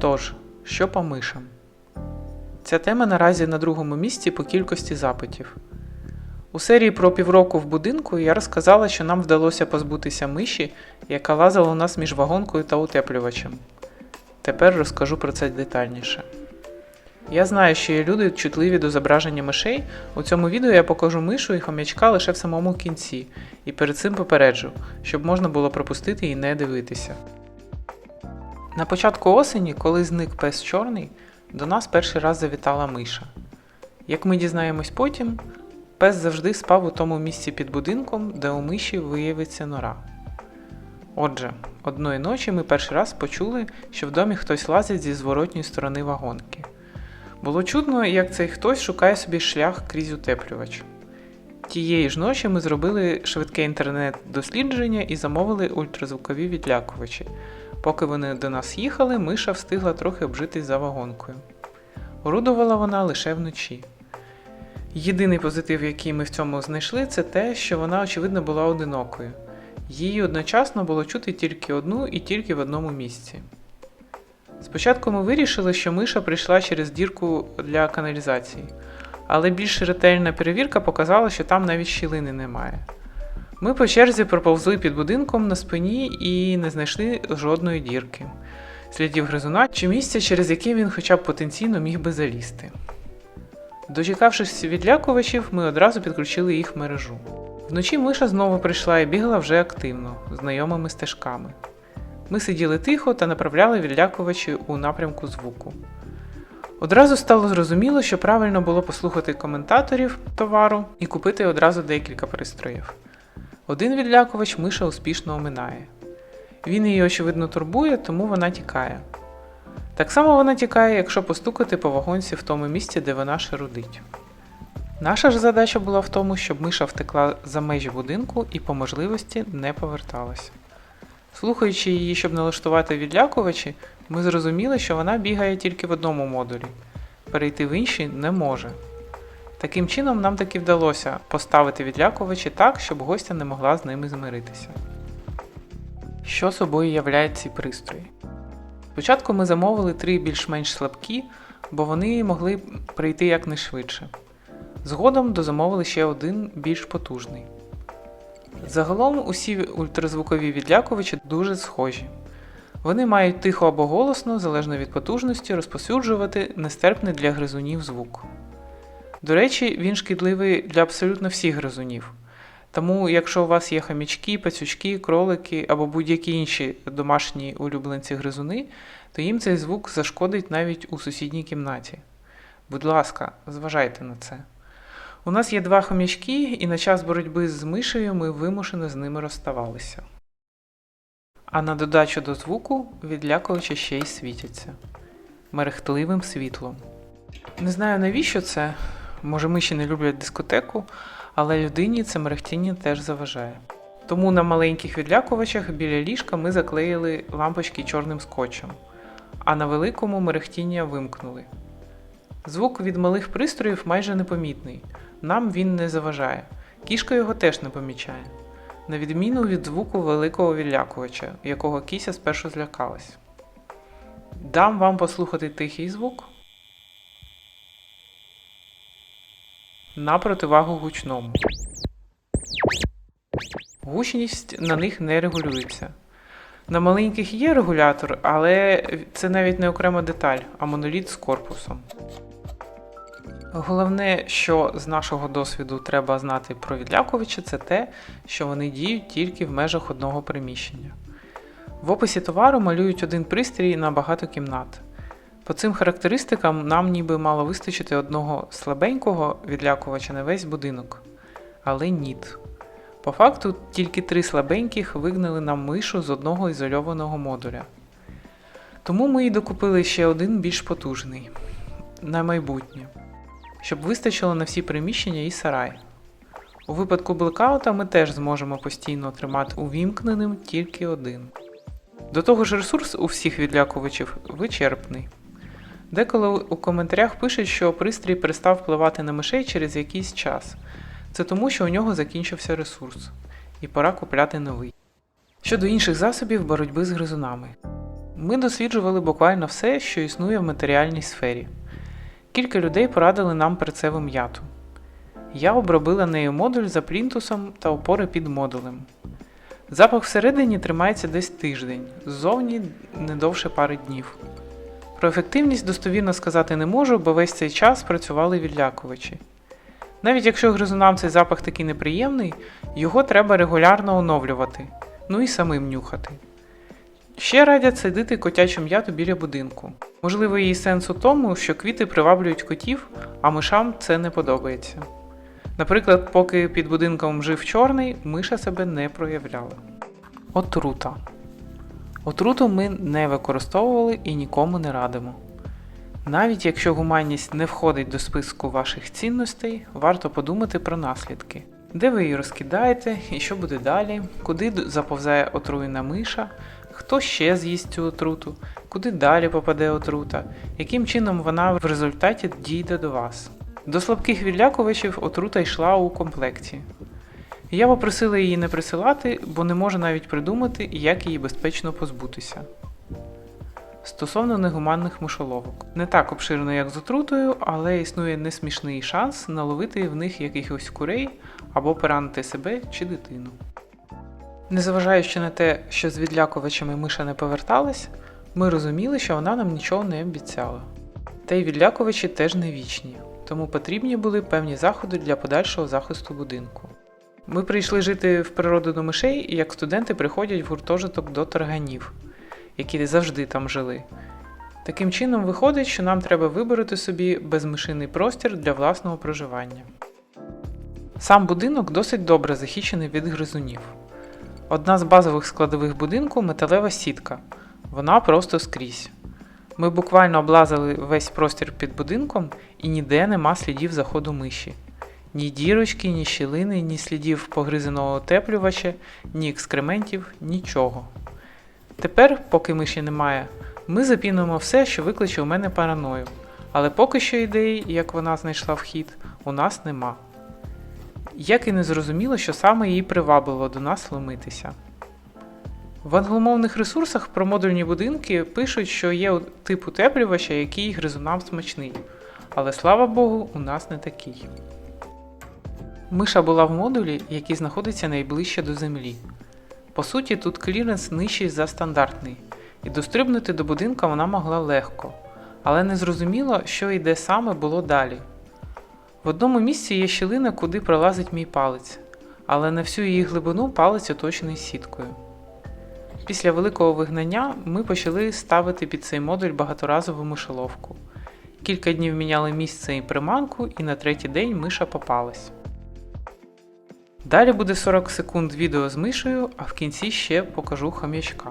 Тож, що по мишам? Ця тема наразі на другому місці по кількості запитів. У серії про півроку в будинку я розказала, що нам вдалося позбутися миші, яка лазила у нас між вагонкою та утеплювачем. Тепер розкажу про це детальніше. Я знаю, що є люди чутливі до зображення мишей. У цьому відео я покажу мишу і хомячка лише в самому кінці, і перед цим попереджу, щоб можна було пропустити і не дивитися. На початку осені, коли зник пес чорний, до нас перший раз завітала миша. Як ми дізнаємось потім, пес завжди спав у тому місці під будинком, де у миші виявиться нора. Отже, одної ночі ми перший раз почули, що в домі хтось лазить зі зворотньої сторони вагонки. Було чудно, як цей хтось шукає собі шлях крізь утеплювач. Тієї ж ночі ми зробили швидке інтернет-дослідження і замовили ультразвукові відлякувачі. Поки вони до нас їхали, миша встигла трохи обжитись за вагонкою. Орудувала вона лише вночі. Єдиний позитив, який ми в цьому знайшли, це те, що вона, очевидно, була одинокою. Її одночасно було чути тільки одну і тільки в одному місці. Спочатку ми вирішили, що миша прийшла через дірку для каналізації, але більш ретельна перевірка показала, що там навіть щілини немає. Ми по черзі проповзли під будинком на спині і не знайшли жодної дірки, слідів гризуна чи місця, через яке він хоча б потенційно міг би залізти. Дочекавшись відлякувачів, ми одразу підключили їх мережу. Вночі миша знову прийшла і бігала вже активно, знайомими стежками. Ми сиділи тихо та направляли відлякувачі у напрямку звуку. Одразу стало зрозуміло, що правильно було послухати коментаторів товару і купити одразу декілька пристроїв. Один відлякувач миша успішно оминає. Він її, очевидно, турбує, тому вона тікає. Так само вона тікає, якщо постукати по вагонці в тому місці, де вона шарудить. Наша ж задача була в тому, щоб миша втекла за межі будинку і по можливості не поверталася. Слухаючи її, щоб налаштувати відлякувачі, ми зрозуміли, що вона бігає тільки в одному модулі, перейти в інший не може. Таким чином, нам таки вдалося поставити відлякувачі так, щоб гостя не могла з ними змиритися. Що собою являють ці пристрої? Спочатку ми замовили три більш-менш слабкі, бо вони могли прийти якнайшвидше. Згодом дозамовили ще один більш потужний. Загалом усі ультразвукові відлякувачі дуже схожі. Вони мають тихо або голосно, залежно від потужності, розповсюджувати нестерпний для гризунів звук. До речі, він шкідливий для абсолютно всіх гризунів. Тому, якщо у вас є хамічки, пацючки, кролики або будь-які інші домашні улюбленці гризуни, то їм цей звук зашкодить навіть у сусідній кімнаті. Будь ласка, зважайте на це. У нас є два хомячки, і на час боротьби з мишею ми вимушено з ними розставалися. А на додачу до звуку відлякувачі ще й світяться мерехтливим світлом. Не знаю навіщо це, може миші не люблять дискотеку, але людині це мерехтіння теж заважає. Тому на маленьких відлякувачах біля ліжка ми заклеїли лампочки чорним скотчем, а на великому мерехтіння вимкнули. Звук від малих пристроїв майже непомітний, нам він не заважає. Кішка його теж не помічає, на відміну від звуку великого відлякувача, якого кіся спершу злякалась. Дам вам послухати тихий звук на противагу гучному. Гучність на них не регулюється. На маленьких є регулятор, але це навіть не окрема деталь, а моноліт з корпусом. Головне, що з нашого досвіду треба знати про відлякувачі, це те, що вони діють тільки в межах одного приміщення. В описі товару малюють один пристрій на багато кімнат. По цим характеристикам нам ніби мало вистачити одного слабенького відлякувача на весь будинок. Але ніт. По факту тільки три слабеньких вигнали нам мишу з одного ізольованого модуля. Тому ми і докупили ще один більш потужний на майбутнє, щоб вистачило на всі приміщення і сарай. У випадку блекаута ми теж зможемо постійно тримати увімкненим тільки один. До того ж, ресурс у всіх відлякувачів вичерпний. Деколи у коментарях пишуть, що пристрій перестав впливати на мишей через якийсь час. Це тому, що у нього закінчився ресурс, і пора купляти новий. Щодо інших засобів боротьби з гризунами. Ми досліджували буквально все, що існує в матеріальній сфері. Кілька людей порадили нам перцеву м'яту. Я обробила нею модуль за плінтусом та опори під модулем. Запах всередині тримається десь тиждень, ззовні не довше пари днів. Про ефективність достовірно сказати не можу, бо весь цей час працювали відлякувачі. Навіть якщо гризунам цей запах такий неприємний, його треба регулярно оновлювати, ну і самим нюхати. Ще радять садити котячу м'яту біля будинку. Можливо, її сенс у тому, що квіти приваблюють котів, а мишам це не подобається. Наприклад, поки під будинком жив чорний, миша себе не проявляла. Отрута. Отруту ми не використовували і нікому не радимо. Навіть якщо гуманність не входить до списку ваших цінностей, варто подумати про наслідки. Де ви її розкидаєте і що буде далі, куди заповзає отруєна миша, хто ще з'їсть цю отруту, куди далі попаде отрута, яким чином вона в результаті дійде до вас. До слабких відлякувачів отрута йшла у комплекті. Я попросила її не присилати, бо не можу навіть придумати, як її безпечно позбутися. Стосовно негуманних мишоловок. Не так обширно, як з отрутою, але існує несмішний шанс наловити в них якихось курей або поранити себе чи дитину. Незважаючи на те, що з відлякувачами миша не поверталась, ми розуміли, що вона нам нічого не обіцяла. Та й відлякувачі теж не вічні, тому потрібні були певні заходи для подальшого захисту будинку. Ми прийшли жити в природу до мишей, і як студенти приходять в гуртожиток до тарганів, які завжди там жили. Таким чином виходить, що нам треба вибороти собі безмишиний простір для власного проживання. Сам будинок досить добре захищений від гризунів. Одна з базових складових будинку металева сітка. Вона просто скрізь. Ми буквально облазили весь простір під будинком і ніде нема слідів заходу миші. Ні дірочки, ні щілини, ні слідів погризеного утеплювача, ні екскрементів, нічого. Тепер, поки миші немає, ми запінуємо все, що викличе у мене параною. Але поки що ідеї, як вона знайшла вхід, у нас нема. Як і не зрозуміло, що саме її привабило до нас ломитися. В англомовних ресурсах про модульні будинки пишуть, що є тип утеплювача, який гризунам смачний. Але слава Богу, у нас не такий. Миша була в модулі, який знаходиться найближче до землі. По суті, тут кліренс нижчий за стандартний, і дострибнути до будинка вона могла легко, але не зрозуміло, що і де саме було далі. В одному місці є щілина, куди пролазить мій палець, але на всю її глибину палець оточений сіткою. Після великого вигнання ми почали ставити під цей модуль багаторазову мишоловку. Кілька днів міняли місце і приманку, і на третій день миша попалась. Далі буде 40 секунд відео з мишею, а в кінці ще покажу хом'ячка.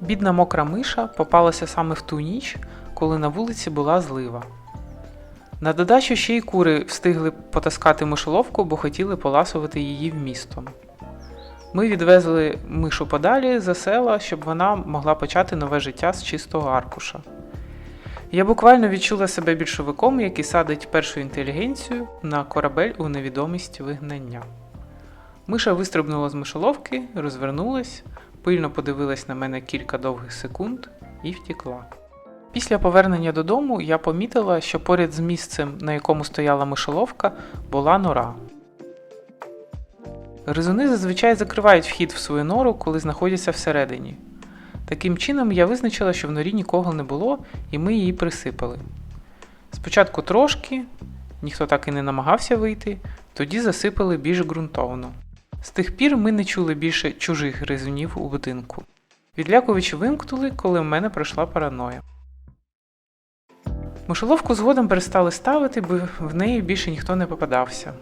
Бідна мокра миша попалася саме в ту ніч, коли на вулиці була злива. На додачу ще й кури встигли потаскати мишоловку, бо хотіли поласувати її вмістом. Ми відвезли мишу подалі за села, щоб вона могла почати нове життя з чистого аркуша. Я буквально відчула себе більшовиком, який садить першу інтелігенцію на корабель у невідомість вигнання. Миша вистрибнула з мишоловки, розвернулась, пильно подивилась на мене кілька довгих секунд і втікла. Після повернення додому я помітила, що поряд з місцем, на якому стояла мишоловка, була нора. Гризуни зазвичай закривають вхід в свою нору, коли знаходяться всередині. Таким чином, я визначила, що в норі нікого не було, і ми її присипали. Спочатку трошки, ніхто так і не намагався вийти, тоді засипали більш ґрунтовно. З тих пір ми не чули більше чужих гризунів у будинку. Відлякувачі вимкнули, коли в мене пройшла параноя. Мишоловку згодом перестали ставити, бо в неї більше ніхто не попадався.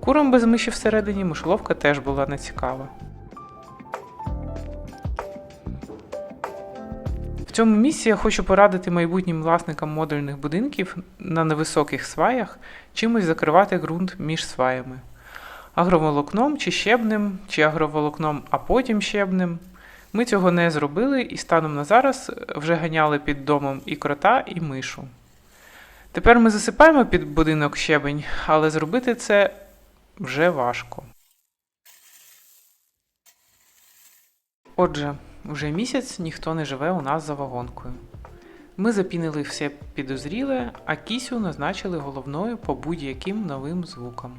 Курам без миші всередині мишоловка теж була нецікава. Цьому місці я хочу порадити майбутнім власникам модульних будинків на невисоких сваях чимось закривати ґрунт між сваями. Агроволокном чи щебнем, чи агроволокном, а потім щебнем. Ми цього не зробили і станом на зараз вже ганяли під домом і крота, і мишу. Тепер ми засипаємо під будинок щебень, але зробити це вже важко. Отже, Вже місяць ніхто не живе у нас за вагонкою. Ми запінили все підозріле, а кісю назначили головною по будь-яким новим звукам.